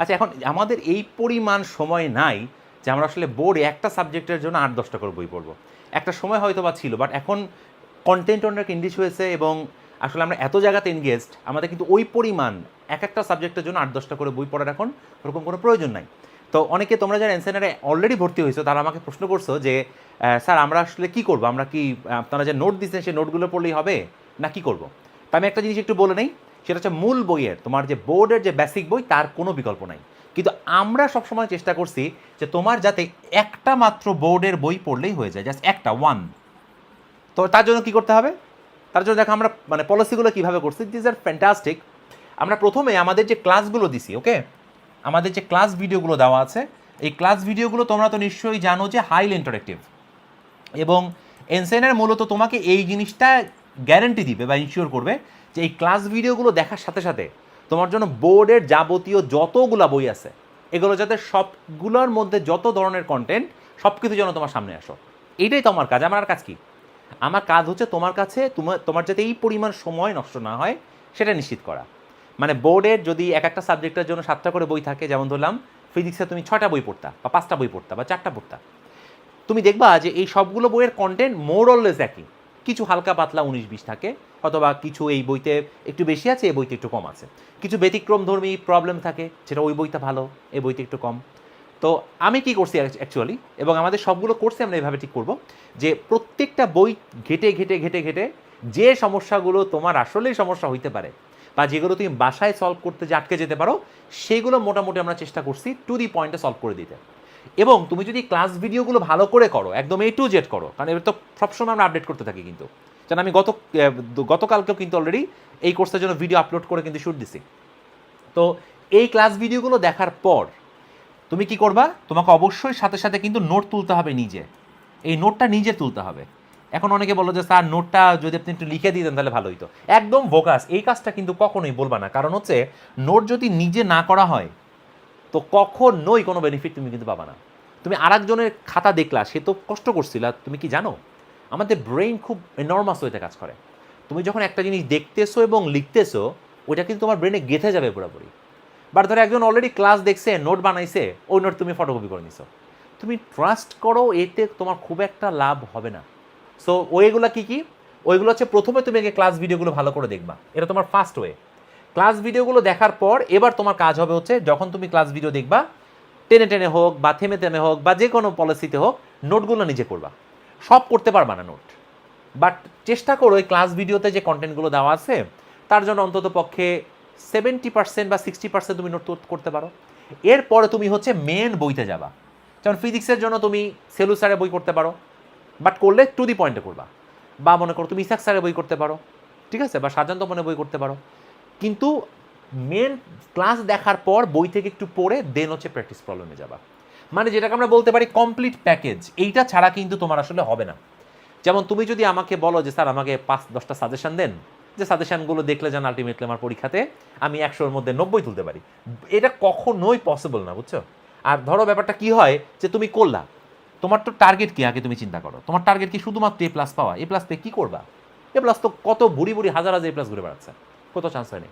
আচ্ছা এখন আমাদের এই পরিমাণ সময় নাই যে আমরা আসলে বোর্ডে একটা সাবজেক্টের জন্য আট দশটা করে বই পড়ব। একটা সময় হয়তো বা ছিল বাট এখন কন্টেন্ট অনেক ইংলিশ হয়েছে এবং আসলে আমরা এত জায়গাতে এনগেজড আমাদের কিন্তু ওই পরিমাণ এক একটা সাবজেক্টের জন্য আট দশটা করে বই পড়ার এখন ওরকম কোনো প্রয়োজন নাই। তো অনেকে তোমরা যারা এনসেনারে অলরেডি ভর্তি হয়েছো, তারা আমাকে প্রশ্ন করছ যে স্যার আমরা আসলে কি করব? আমরা কি আপনারা যে নোট দিচ্ছেন, সেই নোটগুলো পড়লেই হবে? না কি করব? তা আমি একটা জিনিস একটু বলে নেই। সেটা হচ্ছে মূল বইয়ের, তোমার যে বোর্ডের যে বেসিক বই, তার কোনো বিকল্প নাই। কিন্তু আমরা সবসময় চেষ্টা করছি যে তোমার যাতে একটা মাত্র বোর্ডের বই পড়লেই হয়ে যায় জাস্ট একটা ওয়ান তো তার জন্য কি করতে হবে? তার জন্য দেখো আমরা মানে পলিসিগুলো কীভাবে করছি? দিস আর ফ্যান্টাস্টিক আমরা প্রথমে আমাদের যে ক্লাসগুলো দিছি ওকে আমাদের যে ক্লাস ভিডিওগুলো দেওয়া আছে, এই ক্লাস ভিডিওগুলো তোমরা তো নিশ্চয়ই জানো যে হাইলি ইন্টারেক্টিভ এবং এনসেনের মূলত তোমাকে এই জিনিসটা গ্যারেন্টি দিবে বা ইনশিওর করবে যে এই ক্লাস ভিডিওগুলো দেখার সাথে সাথে তোমার জন্য বোর্ডের যাবতীয় যতগুলা বই আছে, এগুলো যাতে সবগুলোর মধ্যে যত ধরনের কন্টেন্ট সব কিছু যেন তোমার সামনে আসো। এইটাই তো আমার কাজ। আমার কাজ কি? আমার কাজ হচ্ছে তোমার কাছে তোমার তোমার যাতে এই পরিমাণ সময় নষ্ট না হয়, সেটা নিশ্চিত করা। মানে বোর্ডের যদি এক একটা সাবজেক্টের জন্য সাতটা করে বই থাকে, যেমন ধরলাম ফিজিক্সে তুমি ছটা বই পড়তা, বা পাঁচটা বই পড়তা, বা চারটা পড়তা। তুমি দেখবা যে এই সবগুলো বইয়ের কন্টেন্ট মোর অললেস একই। কিছু হালকা পাতলা উনিশ বিশ থাকে, অথবা কিছু এই বইতে একটু বেশি আছে, এই বইতে একটু কম আছে। কিছু ব্যতিক্রম ধর্মী প্রবলেম থাকে, সেটা ওই বইটা ভালো, এই বইতে একটু কম। তো আমি কি করছি অ্যাকচুয়ালি এবং আমাদের সবগুলো কোর্সে আমরা এভাবে ঠিক করব, যে প্রত্যেকটা বই ঘেটে ঘেটে ঘেটে ঘেটে যে সমস্যাগুলো তোমার আসলেই সমস্যা হইতে পারে, বা যেগুলো তুমি বাসায় সলভ করতে যে আটকে যেতে পারো, সেগুলো মোটামুটি আমরা চেষ্টা করছি টু দি পয়েন্টে সলভ করে দিতে। এবং তুমি যদি ক্লাস ভিডিওগুলো ভালো করে করো, একদম এ টু জেড করো, কারণ এবার তো সবসময় আমরা আপডেট করতে থাকি কিন্তু। যেন আমি গত গতকালকেও কিন্তু অলরেডি এই কোর্সের জন্য ভিডিও আপলোড করে কিন্তু শুট দিছি। তো এই ক্লাস ভিডিওগুলো দেখার পর তুমি কি করবা? তোমাকে অবশ্যই সাথে সাথে কিন্তু নোট তুলতে হবে নিজে। এই নোটটা নিজে তুলতে হবে। এখন অনেকে বলো যে, স্যার নোটটা যদি আপনি একটু লিখে দিতেন তাহলে ভালো হতো একদম ভোকাস এই কাজটা কিন্তু কখনোই বলবা না। কারণ হচ্ছে নোট যদি নিজে না করা হয় তো কখনোই কোনো বেনিফিট তুমি কিন্তু পাবা না। তুমি আরেকজনের খাতা দেখলা, সে তো কষ্ট করছিল তুমি কি জানো? আমাদের ব্রেইন খুব এনর্মাস ওয়েতে কাজ করে। তুমি যখন একটা জিনিস দেখতেছো এবং লিখতেছো, ওইটা কিন্তু তোমার ব্রেনে গেঁথে যাবে পুরোপুরি। বাট ধরো একজন অলরেডি ক্লাস দেখছে নোট বানাইছে, ওই নোট তুমি ফটোকপি করে নিছো। তুমি ট্রাস্ট করো, এতে তোমার খুব একটা লাভ হবে না। সো ওইগুলো কি কি? ওইগুলো হচ্ছে প্রথমে তুমি আগে ক্লাস ভিডিওগুলো ভালো করে দেখবা। এটা তোমার ফার্স্ট ওয়ে ক্লাস ভিডিওগুলো দেখার পর এবার তোমার কাজ হবে হচ্ছে যখন তুমি ক্লাস ভিডিও দেখবা, টেনে টেনে হোক বা থেমে থেমে হোক বা যে কোনো পলিসিতে হোক, নোটগুলো নিজে করবা। সব করতে পারবা না নোট। বাট চেষ্টা করো ওই ক্লাস ভিডিওতে যে কন্টেন্টগুলো দেওয়া আছে, তার জন্য অন্তত পক্ষে সেভেন্টি পার্সেন্ট বা সিক্সটি পার্সেন্ট তুমি নোট করতে পারো। এরপরে তুমি হচ্ছে মেন বইতে যাবা। যেমন ফিজিক্সের জন্য তুমি সেলু সেলুসারে বই করতে পারো, বাট করলে টু দি পয়েন্টে করবা। বা মনে করো তুমি ইসাক স্যারের বই করতে পারো, ঠিক আছে? বা সাজান্ত মনে বই করতে পারো। কিন্তু মেন ক্লাস দেখার পর বই থেকে একটু পড়ে দেন হচ্ছে প্র্যাকটিস প্রবলেমে যাবা। মানে যেটাকে আমরা বলতে পারি কমপ্লিট প্যাকেজ এইটা ছাড়া কিন্তু তোমার আসলে হবে না। যেমন তুমি যদি আমাকে বলো যে, স্যার, আমাকে পাঁচ, দশটা সাজেশন দেন, যে সাজেশনগুলো দেখলে যেন আলটিমেটলি আমার পরীক্ষাতে আমি একশোর মধ্যে নব্বই তুলতে পারি। এটা কখনোই পসিবল না, বুঝছ? আর ধরো ব্যাপারটা কি হয় যে, তুমি করলা, তোমার তো টার্গেট কি আগে তুমি চিন্তা করো? তোমার টার্গেট কি শুধুমাত্র এ প্লাস পাওয়া? এ প্লাস পেয়ে কী করবা? এ প্লাস তো কত বুড়ি বুড়ি, হাজার হাজার এ প্লাস ঘুরে বেড়াচ্ছে। কত চান্স হয়নি।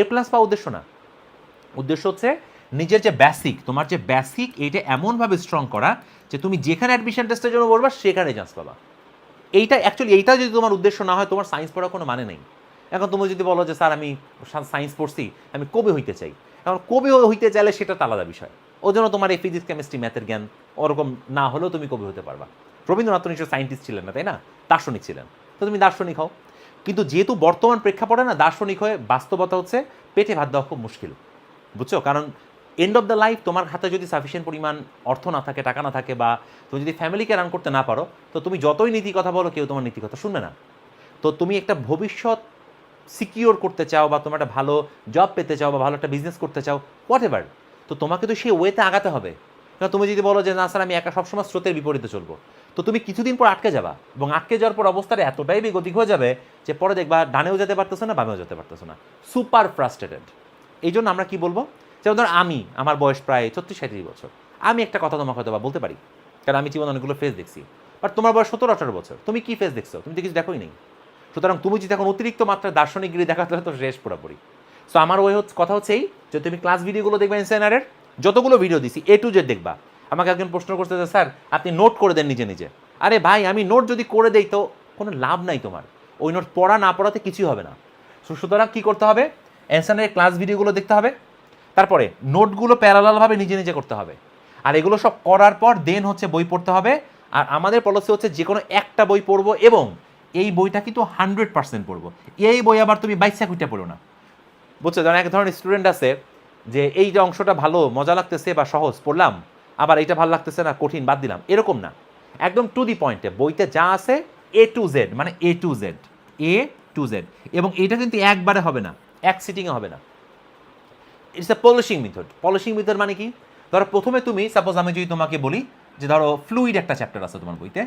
এ প্লাস পাওয়া উদ্দেশ্য না। উদ্দেশ্য হচ্ছে নিজের যে বেসিক তোমার যে বেসিক এইটা এমনভাবে স্ট্রং করা যে তুমি যেখানে অ্যাডমিশন টেস্টের জন্য বলবা সেখানে চান্স পাবা। এইটা অ্যাকচুয়ালি এইটা যদি তোমার উদ্দেশ্য না হয়, তোমার সায়েন্স পড়ার কোনো মানে নেই। এখন তুমি যদি বলো যে, স্যার, আমি সায়েন্স পড়ছি, আমি কবি হইতে চাই। এখন কবি হইতে চাইলে সেটা আলাদা বিষয়। ওই জন্য তোমার এই ফিজিক্স কেমিস্ট্রি ম্যাথের জ্ঞান ওরকম না হলেও তুমি কবি হতে পারবা। রবীন্দ্রনাথ তো নিশ্চয় সায়েন্টিস্ট ছিলেন না, তাই না? দার্শনিক ছিলেন। তো তুমি দার্শনিক হও। কিন্তু যেহেতু বর্তমান প্রেক্ষাপটে না দার্শনিক হয়ে বাস্তবতা হচ্ছে পেটে ভাত দেওয়া খুব মুশকিল, বুঝছ? কারণ এন্ড অফ দ্য লাইফ তোমার হাতে যদি সাফিসিয়েন্ট পরিমাণ অর্থ না থাকে, টাকা না থাকে বা তুমি যদি ফ্যামিলিকে রান করতে না পারো, তো তুমি যতই নীতি কথা বলো, কেউ তোমার নীতি কথা শুনবে না। তো তুমি একটা ভবিষ্যৎ সিকিওর করতে চাও বা তোমার একটা ভালো জব পেতে চাও বা ভালো একটা বিজনেস করতে চাও হোয়াট এভার তো তোমাকে তো সেই ওয়েতে আগাতে হবে। তুমি যদি বলো যে, না, স্যার, আমি একা সবসময় স্রোতের বিপরীতে চলবো। তো তুমি কিছুদিন পর আটকে যাবা এবং আটকে যাওয়ার পর অবস্থাটা এতটাই বেগতিক হয়ে যাবে যে পরে দেখবা ডানেও যেতে পারতেছো না, বামেও যেতে পারতেছো না। Super frustrated. এই জন্য আমরা কি বলব? যেমন ধর, আমি, আমার বয়স প্রায় ছত্রিশ সাঁত্রিশ বছর। আমি একটা কথা তোমাকে হয়তো বা বলতে পারি, কারণ আমি জীবনে অনেকগুলো ফেস দেখছি। বাট তোমার বয়স সতেরো, আঠারো বছর, তুমি কি ফেস দেখছ? তুমি তো কিছু দেখোই নেই। সুতরাং তুমি যদি এখন অতিরিক্ত মাত্রায় দার্শনিকগিরি দেখাতে তো শেষ পুরোপুরি। সো আমার ওই কথা হচ্ছে এই যে, তুমি ক্লাস ভিডিওগুলো দেখবে এনসেনারের যতগুলো ভিডিও দিছি এ টু জেড দেখবা। আমাকে একজন প্রশ্ন করতে স্যার, আপনি নোট করে দেন নিজে নিজে। আরে ভাই, আমি নোট যদি করে দেই তো কোনো লাভ নাই তোমার। ওই নোট পড়া, না পড়াতে কিছুই হবে না। সো, সুতরাং কী করতে হবে? এনসেনারের ক্লাস ভিডিওগুলো দেখতে হবে। তারপরে নোটগুলো প্যারালালভাবে নিজে নিজে করতে হবে। আর এগুলো সব করার পর দেন হচ্ছে বই পড়তে হবে। আর আমাদের পলিসি হচ্ছে যে কোনো একটা বই পড়ব এবং এই বইটা কিন্তু হান্ড্রেড পার্সেন্ট পড়ব। এই বই আবার তুমি বাইশা কুইটা পড়ো না। বুঝছ? যেমন এক ধরনের স্টুডেন্ট আছে যে এই যে অংশটা ভালো, মজা লাগতেছে বা সহজ, পড়লাম, আবার এইটা ভালো লাগতেছে না, কঠিন, বাদ দিলাম। এরকম না। একদম টু দি পয়েন্টে বইতে যা আছে এ টু জেড মানে A to Z A to Z এবং এটা কিন্তু একবারে হবে না, এক সিটিংয়ে হবে না। It's a polishing method polishing method মানে কি? ধরো প্রথমে তুমি সাপোজ আমি যদি তোমাকে বলি যে ধরো ফ্লুইড একটা চ্যাপ্টার আছে তোমার বইতে,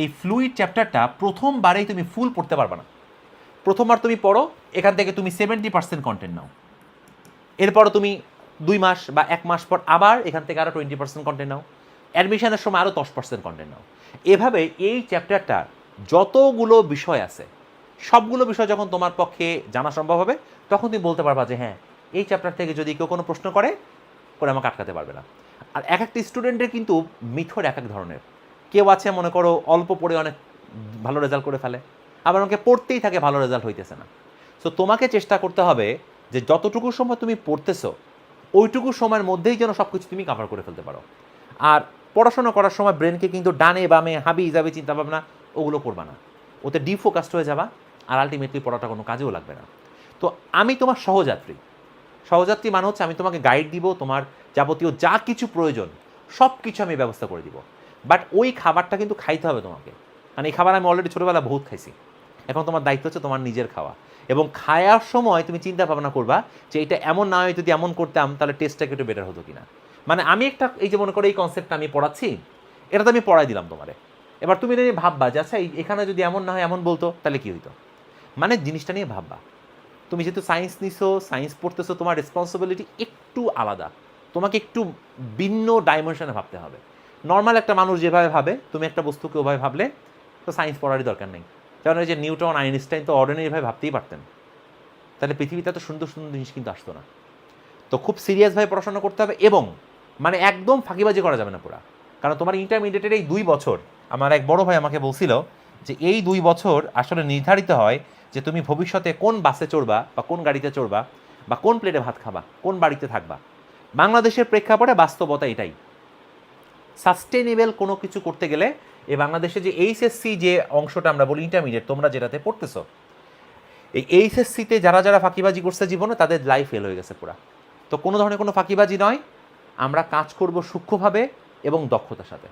এই ফ্লুইড চ্যাপ্টারটা প্রথমবারেই তুমি ফুল পড়তে পারবে না। প্রথমবার তুমি পড়ো, এখান থেকে তুমি সেভেন্টি পার্সেন্ট কন্টেন্ট নাও। এরপরও তুমি দুই মাস বা এক মাস পর আবার এখান থেকে আরও টোয়েন্টি পার্সেন্ট কন্টেন্ট নাও। অ্যাডমিশনের সময় আরও দশ পার্সেন্ট কন্টেন্ট নাও। এভাবে এই চ্যাপ্টারটার যতগুলো বিষয় আছে, সবগুলো বিষয় যখন তোমার পক্ষে জানা সম্ভব হবে, তখন তুমি বলতে পারবা যে হ্যাঁ এই চ্যাপ্টার থেকে যদি কেউ কোনো প্রশ্ন করে করে আমাকে আটকাতে পারবে না। আর এক একটা স্টুডেন্টের কিন্তু মিথর এক এক ধরনের। কেউ আছে, মনে করো, অল্প পড়ে অনেক ভালো রেজাল্ট করে ফেলে। আবার আমাকে পড়তেই থাকে, ভালো রেজাল্ট হইতেছে না। সো তোমাকে চেষ্টা করতে হবে যে যতটুকু সময় তুমি পড়তেছো, ওইটুকু সময়ের মধ্যেই যেন সব কিছু তুমি কাভার করে ফেলতে পারো। আর পড়াশোনা করার সময় ব্রেনকে কিন্তু ডানে বামে হাবি যাবে চিন্তা ভাবনা ওগুলো করবা না। ওতে ডিফোকাসড হয়ে যাবা, আর আলটিমেটলি পড়াটা কোনো কাজেও লাগবে না। তো আমি তোমার সহযাত্রী। সহযাত্রী মানে হচ্ছে আমি তোমাকে গাইড দিব, তোমার যাবতীয় যা কিছু প্রয়োজন সব কিছু আমি ব্যবস্থা করে দিব। বাট ওই খাবারটা কিন্তু খাইতে হবে তোমাকে। মানে এই খাবার আমি অলরেডি ছোটোবেলা বহুত খাইছি। এখন তোমার দায়িত্ব হচ্ছে তোমার নিজের খাওয়া। এবং খায়ার সময় তুমি চিন্তা ভাবনা করবা যে এটা এমন না হয় যদি এমন করতাম, তাহলে টেস্টটাকে একটু বেটার হতো কিনা। মানে আমি একটা এই যে মনে করো এই কনসেপ্টটা আমি পড়াচ্ছি, এটা তো আমি পড়াই দিলাম তোমারে। এবার তুমি এটা নিয়ে ভাববা যে আচ্ছা এখানে যদি এমন না হয়, এমন বলতো, তাহলে কী হইতো? মানে জিনিসটা নিয়ে ভাববা। তুমি যেহেতু সায়েন্স নিছো সায়েন্স পড়তেছো, তোমার রেসপন্সিবিলিটি একটু আলাদা। তোমাকে একটু ভিন্ন ডাইমেনশনে ভাবতে হবে। নর্মাল একটা মানুষ যেভাবে ভাবে, তুমি একটা বস্তুকে ওভাবে ভাবলে, তো সায়েন্স পড়ারই দরকার নেই। কারণ ওই যে নিউটন, আইনস্টাইন তো অর্ডিনারিভাবে ভাবতেই পারতেন। তাহলে পৃথিবীতে এত সুন্দর সুন্দর জিনিস কিন্তু আসতো না। তো খুব সিরিয়াসভাবে পড়াশোনা করতে হবে এবং মানে একদম ফাঁকিবাজি করা যাবে না পুরা। কারণ তোমার ইন্টারমিডিয়েটের এই দুই বছর, আমার এক বড় ভাই আমাকে বলছিল যে এই দুই বছর আসলে নির্ধারিত হয় যে তুমি ভবিষ্যতে কোন বাসে চড়বা বা কোন গাড়িতে চড়বা বা কোন প্লেটে ভাত খাবা, কোন বাড়িতে থাকবা। বাংলাদেশের প্রেক্ষাপটে বাস্তবতা এটাই। সাস্টেনেবল কোনো কিছু করতে গেলে এই বাংলাদেশে যে এইচএসসি যে অংশটা আমরা বলি ইন্টারমিডিয়েট তোমরা যেটাতে পড়তেছো, এই এইচএসসিতে যারা যারা ফাঁকিবাজি করছে জীবনে, তাদের লাইফ ফেল হয়ে গেছে পুরা। তো কোনো ধরনের কোনো ফাঁকিবাজি নয়, আমরা কাজ করব সূক্ষ্মভাবে এবং দক্ষতার সাথে।